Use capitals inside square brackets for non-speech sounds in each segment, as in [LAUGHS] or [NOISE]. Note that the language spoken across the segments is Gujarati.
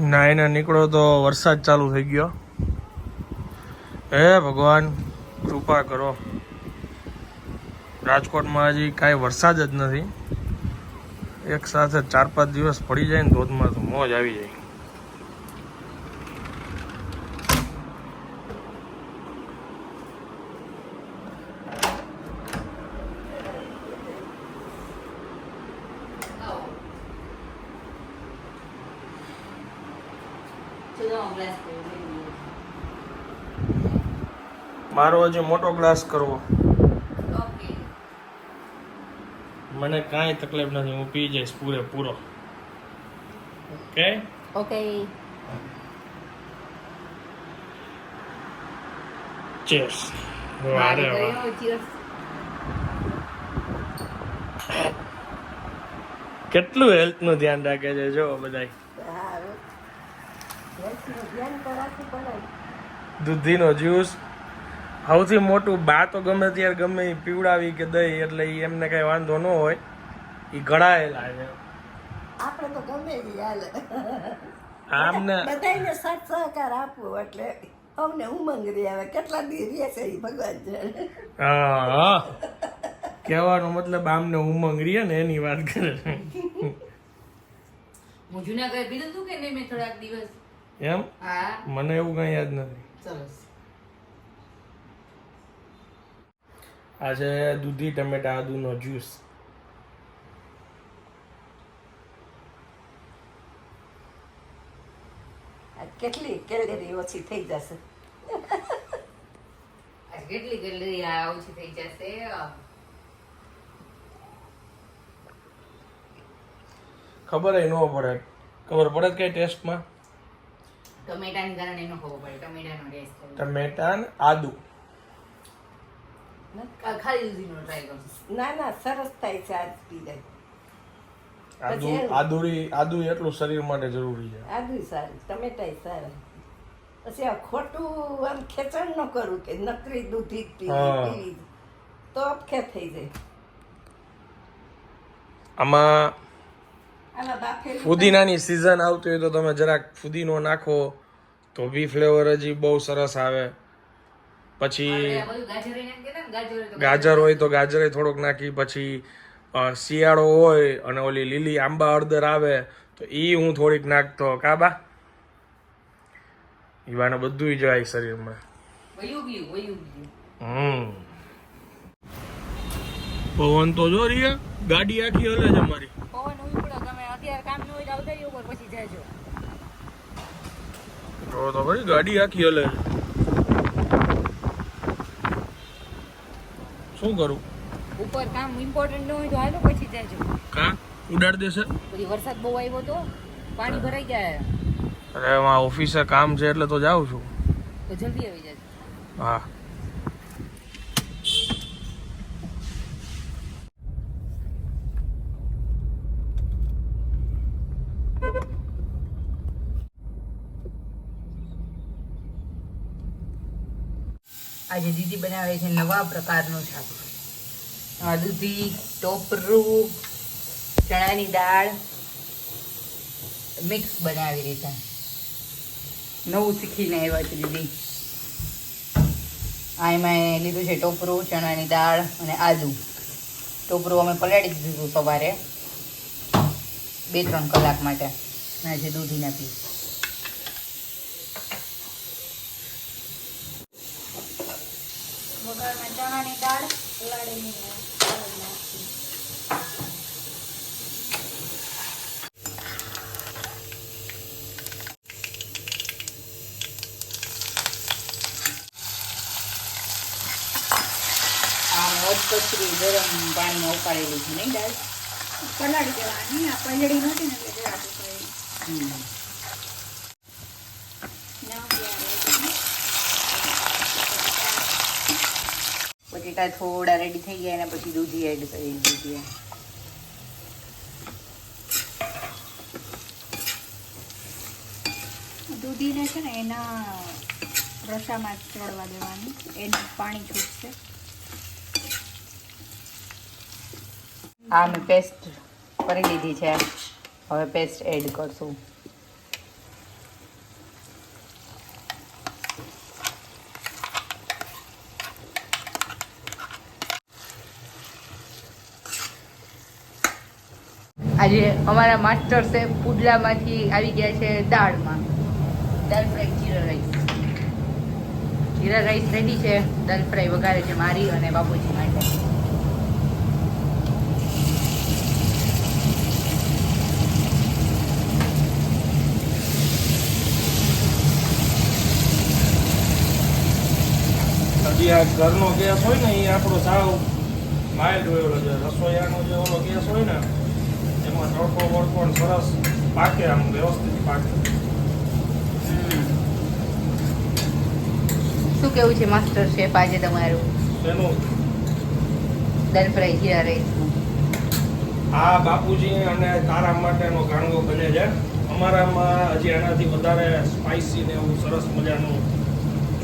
નાઈને નીકળો તો વરસાદ ચાલુ થઈ ગયો. હે ભગવાન, કૃપા કરો. રાજકોટમાં હજી કાંઈ વરસાદ જ નથી. એક સાથે ચાર પાંચ દિવસ પડી જાય ને ધોધમાં તો મોજ આવી જાય. મારો હજી મોટો ગ્લાસ કરવો. મને કાંઈ તકલીફ નથી હું પી જઈશ પૂરેપૂરો ઓકે ઓકે ચેસ વારે કેટલું હેલ્થનું ધ્યાન રાખે છે જો બધા દૂધીનો જ્યુસ સૌથી મોટું બા તો ગમે ત્યારે ગમે એ પીવડાવી કે દઈ એટલે એમને કઈ વાંધો ન હોય. એ ઘડાયેલા છે. આપણે તો ગમે તે હાલે. આમને બધાને સાથ સહકાર આપવો એટલે અમને ઉમંગ રહી આવે. કેટલા દી રહે છે એ ભગવાન છે હા. કહેવાનો મતલબ આમને ઉમંગ રીએ ને એની વાત કરે છે. હું જુનાગઢ પીધું કે નહીં મેં થોડાક દિવસ? એમ? હા. મને એવું કઈ યાદ નથી. સરસ. આ છે દૂધી ટમેટા આદુનો જ્યુસ. આ કેટલી કેલરી ઓછી થઈ જશે? આ કેટલી કેલરી આ ઓછી થઈ જશે? ખબર ન પડે. ખબર પડે કે ટેસ્ટમાં? ટમેટાની કારણે એનો ખબર પડે. ટમેટાનો ટેસ્ટ ટમેટા ને આદુ. ખાલી દૂધીનો ટ્રાય કરશું. ના ના સરસ થાય છે આજ પીને. આદુ આદુરી આદુ એટલું શરીર માટે જરૂરી છે. આદુ સારું ટમેટાય સારા. પછી આ ખોટું આમ ખેંચણ ન કરું કે નકરી દૂધી પીવી હા. પીવી જ. તો અપખે થઈ જાય. આમાં ફુદીનાની સિઝન આવતી હોય તો તમે જરાક ફુદીનો નાખો તો બી ફ્લેવર હજી બહુ સરસ આવે. પછી ગાજર હોય તો ગાજર. થોડોક નાખી પછી શિયાળો હોય અને ઓલી લીલી આંબા હળદર આવે તો એ હું થોડીક નાખતો. કાબા ઈવાને બધું જાય શરીરમાં. હમ. પવન તો જો રીયા ગાડી આખી હલે છે મારી. પવન ઉપડો તમે અત્યારે કામ ન હોય તો આવતા ઉપર પછી જાજો. તો તો ભાઈ ગાડી આખી હલે છે. શું કરું? ઉપર કામ ઇમ્પોર્ટન્ટ ન હોય તો હાલો પછી જાય કા? ઉડાડ દેશે? પછી વરસાદ બહુ આવ્યો તો પાણી ભરાઈ ગયા. અરે એમાં ઓફિસે કામ છે એટલે તો જાઉં છું. તો જલ્દી આવી જાય હા. આજે દીદી બનાવે છે નવા પ્રકારનું શાક. દૂધી ટોપરું ચણાની દાળ મિક્સ બનાવી રીતે નવું શીખીને આવ્યા છે દીદી. આ એમાં લીધું છે ટોપરું ચણાની દાળ અને આદુ. ટોપરું અમે પલાળી દીધું સવારે. બે ત્રણ કલાક માટે. અને છે દૂધીના પીસ વઘારમાં ચણાની દાળ આ અધકચરી ગરમ પાણીમાં ઉકાળેલી છે નહીં દાળ? પલાળી દેવાની આ પલળી નથી ને એટલે જરાક ઉકળી. હમ. ના ત્યારે બટેટા થોડા રેડી થઈ ગયા એના પછી દૂધી એડ કરી દીધી દૂધીને છે ને એના રસામાં ચડવા દેવાની. એનું પાણી છૂટશે. આ મેં પેસ્ટ કરી દીધી છે. હવે પેસ્ટ એડ કરશું. આજે અમારા માસ્ટર શેફ પુડલામાંથી આવી ગયા છે દાળમાં. દાળ ફ્રાય જીરા રાઈસ. જીરા રાઈસ રેડી છે. દાળ ફ્રાય વઘારે છે મારી અને બાપુજી માટે. ઘરનો ગેસ હોય ને, એ આપણો સાવ માઇલ્ડ હોય રસોઈયાનો જે ઓલો ગેસ હોય ને તડકો વડકો સરસ પાકે આમ વ્યવસ્થિત પાકે. શું કેવું છે માસ્ટર શેફ આજે તમારું? એનું? દાળ ફ્રાય જીરા રાઈસનું આ બાપુજી અને તારા માટેનો ગાણગો બને છે. અમારામાં હજી આનાથી વધારે સ્પાઇસી ને એવું સરસ મજાનું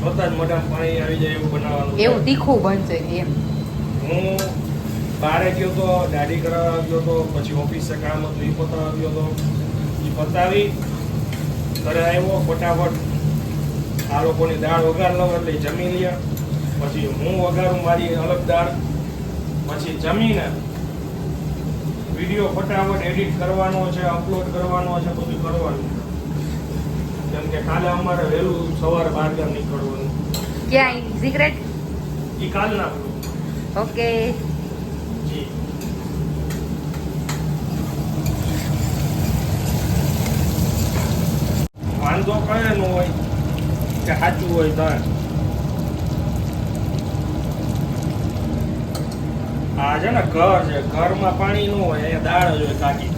જોતા જ મોઢામાં પાણી આવી જાય એવું બનાવવાનું એવું તીખું બનશે એમ. હું બહારે ગયો તો દાઢી કરાવવા ગયો તો પછી ઓફિસે કામ હતું એ પતાવવા ગયો તો. એ પતાવી ઘરે આવ્યો ફટાફટ આ લોકોની દાળ વઘાર લઉં એટલે જમી લે પછી હું વઘારું મારી અલગ દાળ. પછી જમીને વીડિયો ફટાફટ એડિટ કરવાનો છે અપલોડ કરવાનો છે બધું કરવાનું. કેમ કે કાલે અમારે વહેલું સવારે બહાર ગામ નીકળવાનું. ક્યાં? સિક્રેટ એ કાલના. ઓકે વાંધો કયો નો હોય કે સાચું હોય તો આ છે ને ઘર છે ઘરમાં પાણી ન હોય એ દાળ જ હોય કાકી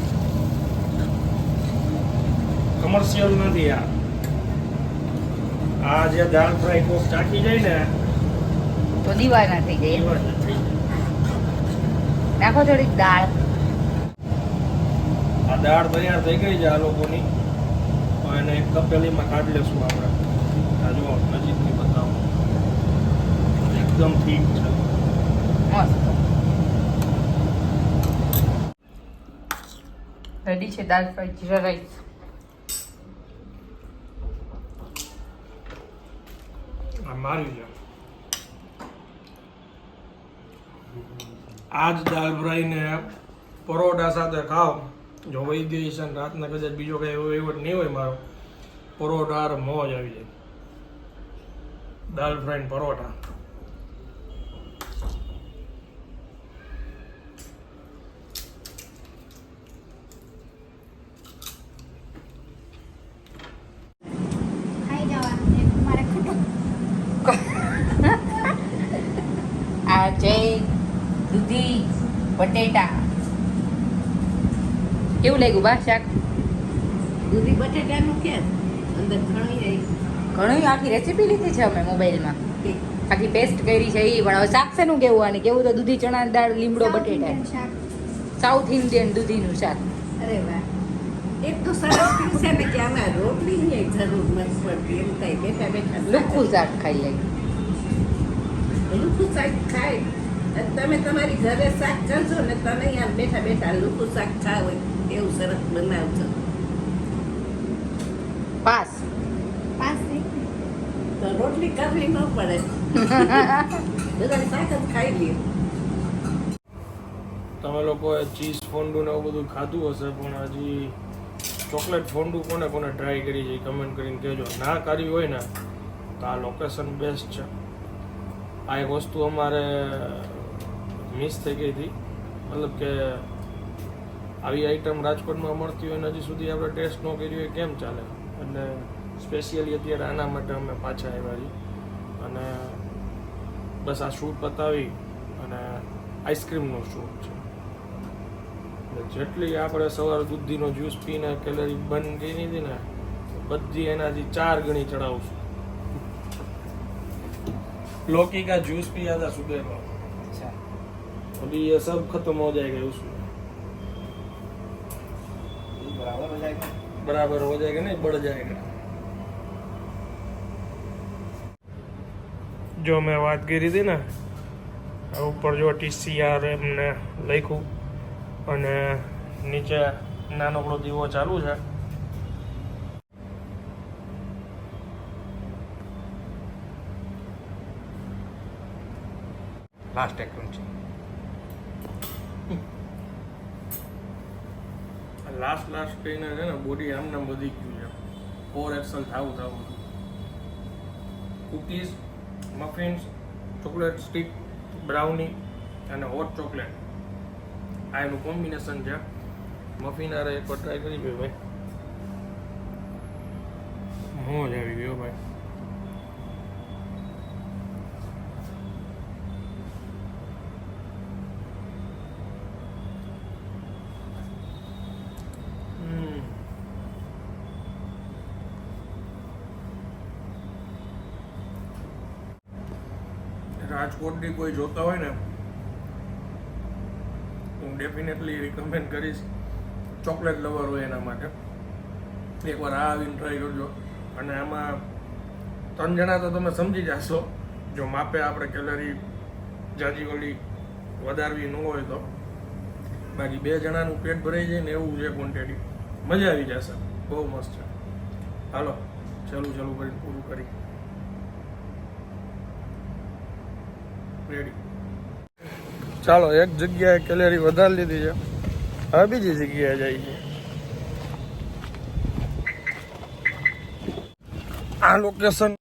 કમર્શિયલ નથી આ. આ જે દાળ ફ્રાય કોક ચાકી જાય ને તો દીવાના થઈ જાય. નાખો થોડીક દાળ. આ દાળ તૈયાર થઈ ગઈ છે આ લોકોની. એક તપેલીમાં કાઢી લેશું આપણે. આ જુઓ નજીકથી બતાવો. એકદમ ઠીક છે. રેડી છે દાળ ફ્રાય જીરા રાઈસ. મારી છે. આજ દાળ ફ્રાઈને પરોઠા સાથે ખાઓ. જો વહી ગઈ છે રાતના કદાચ બીજો કાંઈ એવો એવો નહીં હોય મારો, પરોઠા મોજ આવી જાય. દાળ ફ્રાઈડ પરોઠા ખાઈ જવા ને મારે ખોટું આ છે દૂધી બટેટા બા શાક? દૂધી બટેટાનું કે અંદર ઘણી ઘણી આખી રેસીપી લીધી છે અમે મોબાઈલમાં. આખી પેસ્ટ કરી છે એ પણ હવે શાક શેનું કેવું? આને કેવું તો દૂધી ચણા દાળ લીમડો બટેટા. સાઉથ ઇન્ડિયન દૂધીનું શાક. અરે વાહ. એક તો સરસ થયું છે ને કે આમાં રોટલીની જરૂર નથી પડતી. એમ થાય બેઠા બેઠા લુખું શાક ખાઈ લે. લુખું શાક ખાય. તમે તમારી ઘરે શાક કરજો ને તમે અહીંયા બેઠા બેઠા લુખું શાક ખાવ એવું સરસ બનાવજો પાસ. પાસ તો રોટલી કરવી ન પડે. [LAUGHS] બધા શાક જ ખાઈ લઈએ. તમે લોકોએ ચીઝ ફોન્ડુ ને એવું બધું ખાધું હશે પણ હજી ચોકલેટ ફોન્ડુ કોને કોને ટ્રાય કરી છે કમેન્ટ કરીને કહેજો. ના કરી હોય ને તો આ લોકેશન બેસ્ટ છે. આ એક વસ્તુ અમારે મિસ થઈ ગઈ હતી. મતલબ કે આવી આઈટમ રાજકોટમાં મળતી હોય ને હજી સુધી આપણે ટેસ્ટ ન કરી હોય કેમ ચાલે એટલે સ્પેશિયલી અત્યારે આના માટે અમે પાછા આવ્યા છીએ અને બસ આ શૂટ પતાવી અને આઈસ્ક્રીમનું શૂટ છે એટલે જેટલી આપણે સવારે દૂધીનો જ્યુસ પીને કેલરી બંધ કરી હતી ને બધી એનાથી ચાર ગણી ચડાવશું लौकी का जूस पिया था सुबह को अभी ये सब खत्म हो जाएगा उसमें बराबर हो जाएगा नहीं बढ़ जाएगा જો મેં વાત કરી હતી ને આ ઉપર જો ટીસીઆર એમને લખ્યું અને નીચે નાનકડો દીવો ચાલુ છે લાસ્ટ એક છે લાસ્ટ લાસ્ટ કહીને છે ને, બોડી આમ નામ વધી ગયું છે. ફોર એક્સલ થાવું થાવું cookies muffins chocolate stick brownie અને હોટ ચોકલેટ આ એનું કોમ્બિનેશન છે. મફિન આરે એકવાર ટ્રાય કરી ભાઈ. મોજ આવી ગયો ભાઈ હમ રાજકોટની કોઈ જોતા હોય ને, હું ડેફિનેટલી રિકમેન્ડ કરીશ ચોકલેટ લવર હોય એના માટે. એકવાર આ આવીને ટ્રાય કરજો. અને આમાં ત્રણ જણા તો તમે સમજી જશો, જો માપે આપણે કેલરી જાજી ઓલી વધારવી ન હોય તો. બાકી બે જણાનું પેટ ભરાઈ જાય ને એવું છે ક્વોન્ટિટી મજા આવી જશે. બહુ મસ્ત છે. હાલો, ચાલુ ચાલુ કરીને પૂરું કરી ચાલો, એક જગ્યાએ કેલેરી વધારી લીધી છે. હવે બીજી જગ્યાએ જાય છે. આ લોકેશન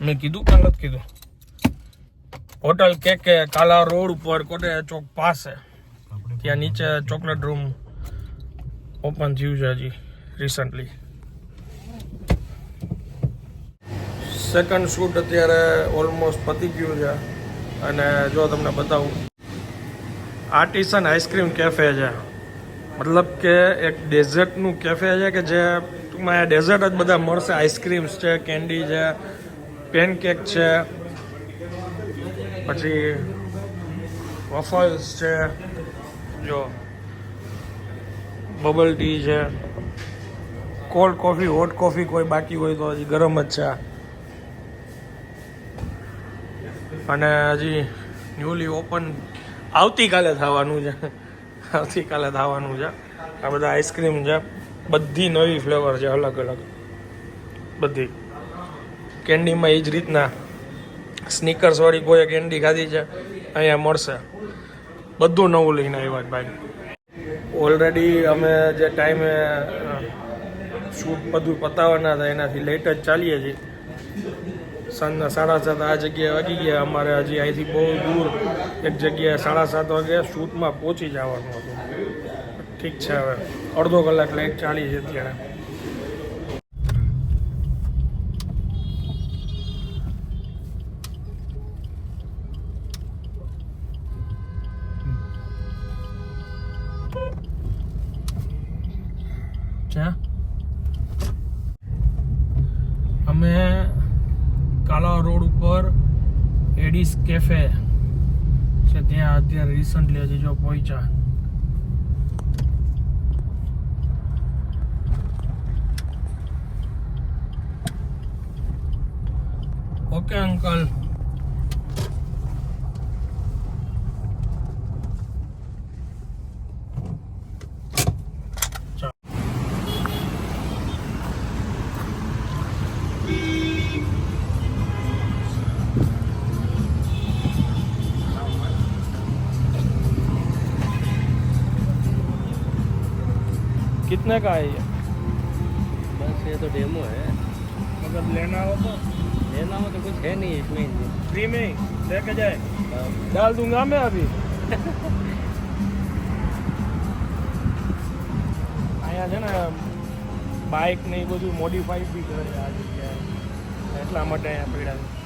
મેં કીધું કે નથી કીધું. હોટલ કે કે કાલા રોડ ઉપર કોટે ચોક પાસે. ત્યાં નીચે ચોકલેટ રૂમ ઓપન થયું છે હજી રિસન્ટલી સેકન્ડ શૂટ અત્યારે ઓલમોસ્ટ પતી ગયું છે. અને જો તમને બતાવું આર્ટિસન આઈસ્ક્રીમ કેફે છે. મતલબ કે એક ડેઝર્ટનું કેફે છે કે જે ટૂંકમાં ડેઝર્ટ જ બધા મળશે. આઈસ્ક્રીમ્સ છે કેન્ડી છે પેનકેક છે, પછી વફલ્સ છે, જો બબલ ટી છે. કોલ્ડ કોફી હોટ કોફી કોઈ બાકી હોય તો હજી ગરમ જ છે આ. અને હજી ન્યૂલી ઓપન આવતીકાલે થવાનું છે. આવતીકાલે થવાનું છે. આ બધા આઈસ્ક્રીમ છે. બધી નવી ફ્લેવર છે, અલગ અલગ. બધી. કેન્ડીમાં એ જ રીતના સ્નીકર્સવાળી કોઈએ કોઈ કેન્ડી ખાધી છે, અહીંયા મળશે. બધું નવું લઈને આવ્યા જ ભાઈ. ઓલરેડી અમે જે ટાઈમે શૂટ બધું પતાવવાના હતા, એનાથી લેટ જ ચાલીએ છીએ. સાંજના સાડા સાત આ જગ્યાએ વાગી ગયા. અમારે હજી અહીંથી બહુ દૂર એક જગ્યાએ સાડા સાત વાગે શૂટમાં પહોંચી જવાનું હતું. ઠીક છે હવે. અડધો કલાક લેટ ચાલી છે અત્યારે ક્યાં અમે કાલા રોડ ઉપર એડિસ કેફે છે ત્યાં અત્યારે રિસન્ટલી હજી જો પહોંચ્યા ઓકે અંકલ कितने का है ये बस ये तो डेमो है अगर लेना हो तो लेना हो तो कुछ है नहीं इसमें फ्री में ही लेके जाए डाल दूंगा मैं अभी અહીંયા છે ને બાઇક ને એ બધું મોડિફાઈ બી કરે આ જગ્યાએ એટલા માટે અહીંયા પડ્યા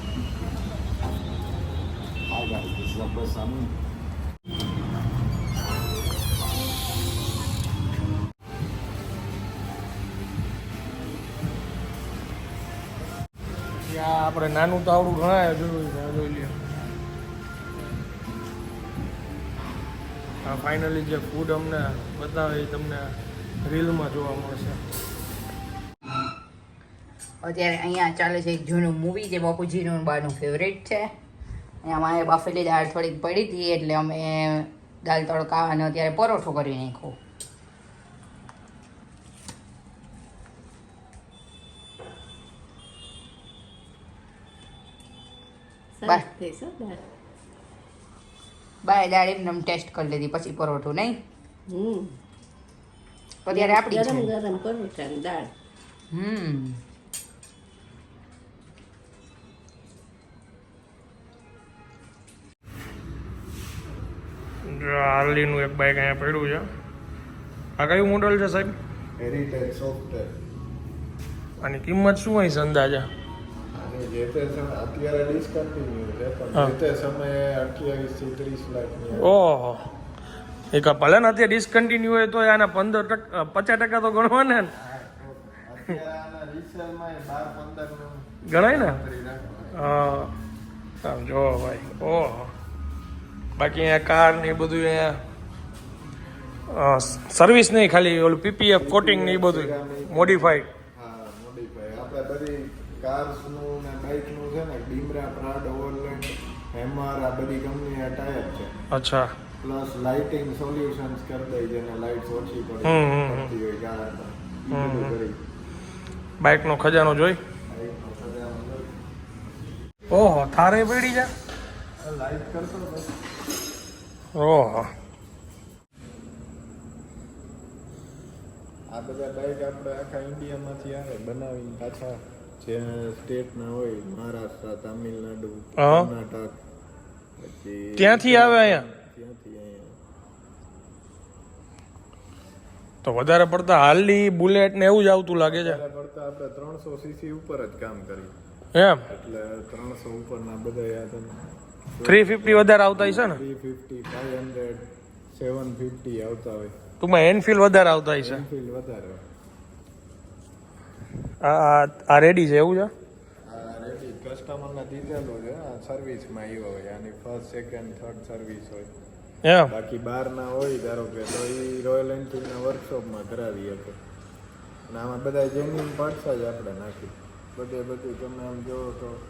આપણે નાનું તાવડું ઘણા જોયું જોઈ લ્યો આ ફાઇનલી જે ફૂડ અમને બતાવે એ તમને રીલમાં જોવા મળશે. અત્યારે અહીંયા ચાલે છે એક જૂનું મૂવી જે બાપુજીનું બાનું ફેવરેટ છે. અહીંયા અમારે બાફેલી દાળ થોડીક પડી હતી એટલે અમે દાળ તડકા અને અત્યારે પરોઠો કરી નાખ્યો. દાળ. બાય દાળ એમને ટેસ્ટ કરી લીધી પછી પરોઠું નહીં? હમ. તો આપણી ગરમ ગરમ પરોઠા ને દાળ. હમ. હાર્લીનું એક બાઇક અહીંયા પડ્યું છે. આ કયું મોડલ છે સાહેબ? હેરિટેજ સોફ્ટવેર આની કિંમત શું હોય છે અંદાજા? અને જે તે અત્યારે ડિસ્કન્ટિન્યુ છે પણ જે તે સમયે અઠ્યાવીસથી ત્રીસ લાખની ઓહો. એક આ ભલે ને અત્યારે ડિસકન્ટિન્યુ હોય તો આના પંદર ટકા પચાસ ટકા તો ગણવાના ને. ગણાય ને? હા જો ભાઈ ઓહો. બાકી અહીંયા કાર ને એ બધું અહીંયા સર્વિસ નહીં ખાલી ઓલું પીપીએફ કોટિંગ ને એ બધું મોડિફાઈડ મોડિફાઈડ આપણે બધી cars નું ને bike નું છે ને ડીમરા પ્રાડ ઓવરલેન્ડ હેમર આ બધી કંપની ટાયર છે. અચ્છા. પ્લસ લાઇટિંગ સોલ્યુશન્સ કરી દઈ જેને લાઇટ્સ ઓછી. પડતી હોય. કરી. બાઇકનો ખજાનો જોઈ. ઓહો થારે પડી જા. લાઈટ બસ ઓહો. આ બધા બાઇક આપણે આખા ઇન્ડિયામાંથી આવે બનાવીને પાછા જે સ્ટેટના હોય મહારાષ્ટ્ર તામિલનાડુ કર્ણાટક પછી ત્યાંથી આવે અહીંયા? ત્યાંથી અહીંયા? તો વધારે પડતા હાલની બુલેટ ને એવું જ આવતું લાગે છે. વધારે પડતા આપણે ત્રણસો સીસી ઉપર જ કામ કર્યું એમ? એટલે ત્રણસો ઉપરના બધા યાદ થ્રી ફિફ્ટી વધારે આવતા હશે ને? Three fifty five hundred seven fifty આવતા હોય. ટૂંકમાં એનફિલ્ડ વધારે આવતા હશે. એનફિલ્ડ વધારે આ આ- રેડી છે એવું છે? આ રેડી કસ્ટમરને દીધેલું છે આ સર્વિસમાં આવ્યો હોય આની ફર્સ્ટ સેકન્ડ થર્ડ સર્વિસ હોય. એમ? બાકી બહારના હોય ધારો કે તો એ રોયલ એનફિલ્ડના વર્કશોપમાં કરાવી શકે. અને આમાં બધા જેન્યુન પાર્ટ્સ જ આપણે નાખી બધે બધું તમે આમ જોવો તો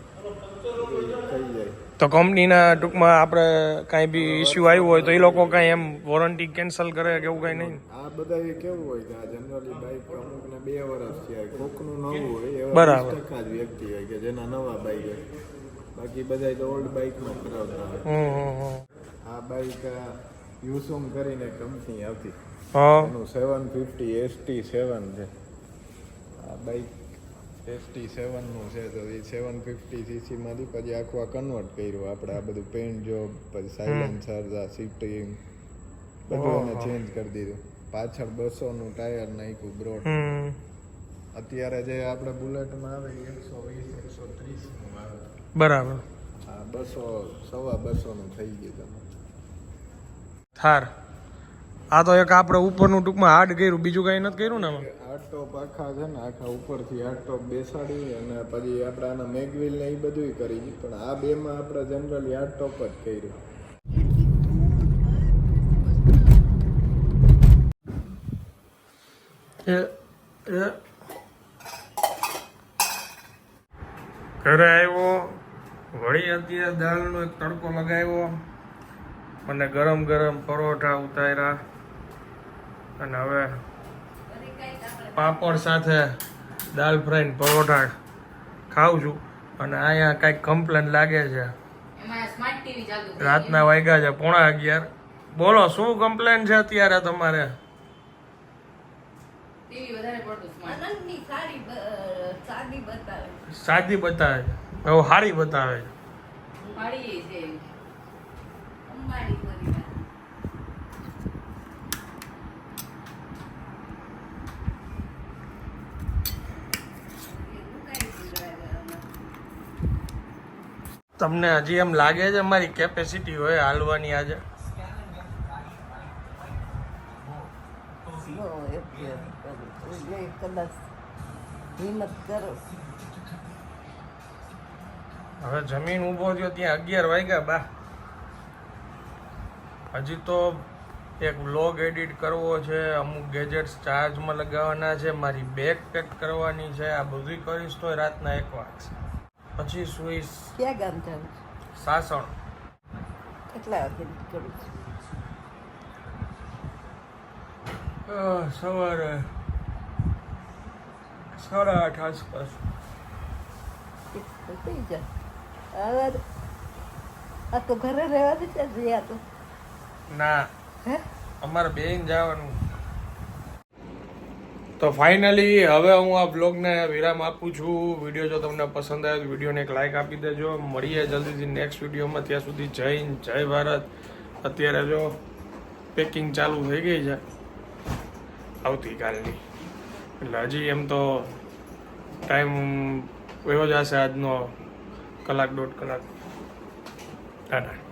તો કંપનીના ટૂંકમાં આપણે કાંઈ બી ઇસ્યુ આવ્યો હોય તો એ લોકો કાંઈ એમ વોરંટી કેન્સલ કરે કે એવું કાંઈ નહીં? આ બધા કેવું હોય કે આ જનરલી બાઇક અમુકને બે વર્ષ થયા કોકનું નવું હોય એવા બરાબર. ટકા જ વ્યક્તિ હોય કે જેના નવા બાઇક હોય. બાકી બધા તો ઓલ્ડ બાઇકમાં કરાવતા હોય. આ બાઇક યુસુમ કરીને કંપની આવતી. એનું સેવન ફિફ્ટી એસટી સેવન છે. આ બાઇક એસટી સેવનનું છે તો એ સેવન ફિફ્ટી સીસીમાંથી પછી આખું આ કન્વર્ટ કર્યું આપણે આ બધું પેન્ટ જોબ પછી સાયલેન્સર આ સીટિંગ બધું એને ચેન્જ કરી દીધું. પાછળ બસોનું ટાયર નાખ્યું બ્રોડ અત્યારે જે આપણે બુલેટમાં આવે એકસો વીસ એકસો ત્રીસનું આવે. બરાબર. હા બસો સવા બસોનું થઈ ગયું. તમે થાર. આ તો એક આપણે ઉપરનું ટૂંકમાં હાર્ડ કર્યું બીજું કાંઈ નથી કર્યું ને આમાં? ટોપ આખા છે ને આખા ઉપરથી આઠ ટોપ બેસાડી અને પછી આપણે આના મેગવિલ ને એ બધું કરી પણ આ બેમાં આપણે જનરલી આઠ ટોપ જ કર્યું. ઘરે આવ્યો વળી અત્યારે દાળનો એક તડકો લગાવ્યો અને ગરમ ગરમ પરોઠા ઉતાર્યા. અને હવે પાપડ સાથે દાલ ફ્રાય ને પરોઠા ખાઉં છું. અને અહીંયા કાંઈક કમ્પ્લેન લાગે છે. રાતના વાગ્યા છે પોણા અગિયાર. બોલો શું કમ્પ્લેન છે અત્યારે તમારે? ટીવી વધારે પડતું સારી સાદી બતાવે. છે. હવે સારી બતાવે છે મારી છે અંબાણી પરિવાર એવું કાંઈ સુધારા તમને હજી એમ લાગે છે અમારી કેપેસિટી હોય હાલવાની આજે? હવે જમીન ઊભો થયો ત્યાં અગિયાર વાગ્યા બા. હજી તો એક વ્લોગ એડિટ કરવો છે અમુક ગેજેટ્સ ચાર્જમાં લગાવવાના છે મારી બેગ પેક કરવાની છે આ બધું કરીશ તો રાતના એક વાગશે પછી સુઈશ ક્યાં ગામ જાઉં સાસણ. કેટલા વાગે કરું છું? સવારે સાડા આઠ આસપાસ. થઈ જાય. હવે આ તો ઘરે રહેવાનું છે જ્યાં તો? ના. હે? અમારે બેન જવાનું. તો ફાઇનલી હવે હું આ બ્લોગને વિરામ આપું છું. વીડિયો જો તમને પસંદ આવ્યો વિડીયોને એક લાઇક આપી દેજો. મળીએ જલ્દીથી નેક્સ્ટ વિડીયોમાં ત્યાં સુધી જય હિન્દ, જય ભારત. અત્યારે જો પેકિંગ ચાલુ થઈ ગઈ છે. આવતીકાલની એટલે હજી એમ તો ટાઈમ એવો જ હશે આજનો કલાક દોઢ કલાક. ટાટા